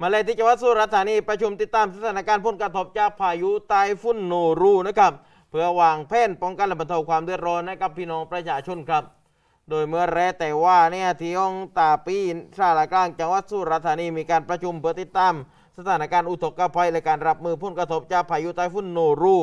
มาเลยที่จังหวัดสุราษฎร์ธานีประชุมติดตามสถานการณ์ผลกระทบจากพายุไต้ฝุ่นโนรูนะครับเพื่อวางแผนป้องกันและบรรเทาความเดือดร้อนให้กับพี่น้องประชาชนครับ โดยเมื่อแรกแต่ว่าเนี่ยที่ห้องตาปีสารกลางจังหวัดสุราษฎร์ธานีมีการประชุมเพื่อติดตามสถานการณ์อุทกภัยและการรับมือผลกระทบจากพายุไต้ฝุ่นโนรู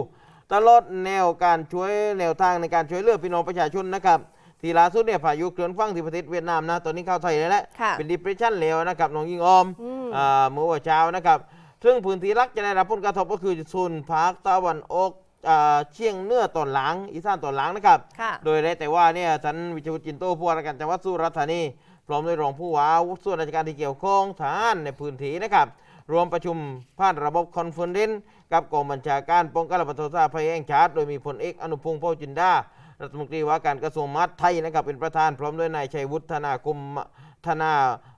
ตลอดแนวการช่วยแนวทางในการช่วยเหลือพี่น้องประชาชนนะครับทีล่าสุดเนี่ยพายุเคลื่อนฝั่งที่ประเทศเวียดนามนะตอนนี้เข้าไทยแล้วแหละค่ะเป็น depression แล้วนะครับน้องยิงออม อืมอ่าเมื่อวันเช้านะครับ ซึ่งพื้นที่หลักจะได้รับผลกระทบก็คือโซนภาคตะวันออกอ่าเชียงเหนือตอนหลังอีสานตอนหลังนะครับค่ะโดยได้แต่ว่าเนี่ยท่านวิชวุฒิจินโตผู้ว่าราชการจังหวัดสุราษฎร์ธานี พร้อมด้วยรองผู้ว่าส่วนราชการที่เกี่ยวข้องทหารในพื้นที่นะครับ รวมประชุมผ่านระบบคอนเฟอเรนซ์กับกองบัญชาการป้องกันและบรรเทาสาธารณภัยแห่งชาติ โดยมีพลเอกอนุพงศ์เผ่าจินดารัฐมนตรีว่าการกระทรวงมหาดไทยนะครับเป็นประธานพร้อมด้วยนายชัยวุฒนาคม ธนา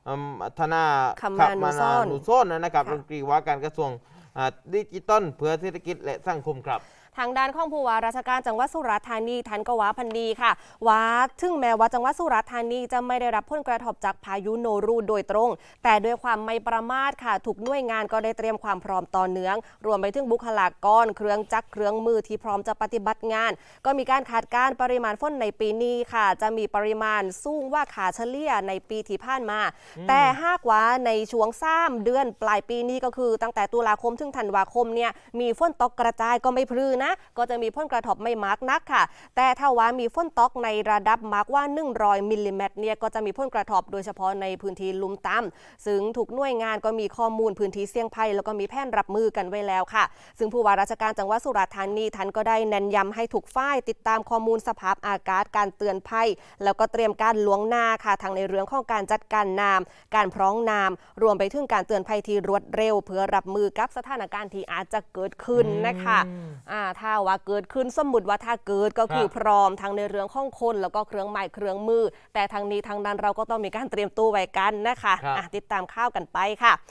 เอิ่มธนาคำมานุซ่อนนุซ่อนนะครับค่ะรัฐมนตรีว่าการกระทรวงอ่าดิจิตอลเพื่อเศรษฐกิจและสังคมครับ ทางด้านของผู้ว่าราชการจังหวัดสุราษฎร์ธานีทันกวาพันดีค่ะว่าถึงแม้ว่าจังหวัดสุราษฎร์ธานีจะไม่ได้รับผลกระทบจากพายุโนรูโดยตรง แต่ด้วยความไม่ประมาทค่ะทุกหน่วยงานก็ได้เตรียมความพร้อมต่อเนื่อง รวมไปถึงบุคลากร เครื่องจักรเครื่องมือที่พร้อมจะปฏิบัติงาน ก็มีการคาดการณ์ปริมาณฝนในปีนี้ค่ะ จะมีปริมาณสูงว่าขาเฉลี่ยในปีที่ผ่านมา แต่หากว่าในช่วงซ้ำเดือนปลายปีนี้ก็คือ ตั้งแต่ตุลาคมถึงธันวาคมเนี่ยมีฝนตกกระจายก็ไม่พลือนะก็จะมีผลกระทบไม่มากนักค่ะ แต่ถ้าว่ามีฝนตกในระดับมากกว่า 100มิลลิเมตรเนี่ยก็จะมีผลกระทบโดยเฉพาะในพื้นที่ลุ่มต่ำซึ่งทุกหน่วยงานก็มีข้อมูลพื้นที่เสี่ยงภัยแล้วก็มีแผนรับมือกันไว้แล้วค่ะ ซึ่งผู้ว่าราชการจังหวัดสุราษฎร์ธานีท่านก็ได้เน้นย้ำให้ทุกฝ่ายติดตามข้อมูลสภาพอากาศการเตือนภัย แล้วก็เตรียมการล่วงหน้าค่ะทั้งในเรื่องของการจัดการน้ำการพร้องน้ำรวมไปถึงการเตือนภัยที่รวดเร็ว เพื่อรับมือกับสถานการณ์ที่อาจจะเกิดขึ้นนะคะอืมอ่าถ้าว่าเกิดขึ้นสมมติว่าถ้าเกิดก็คือครับพร้อมทั้งในเรื่องของคน แล้วก็เครื่องไม้เครื่องมือ แต่ทางนี้ทางนั้นเราก็ต้องมีการเตรียมตัวไว้กันนะคะครับอะติดตามข่าวกันไปค่ะ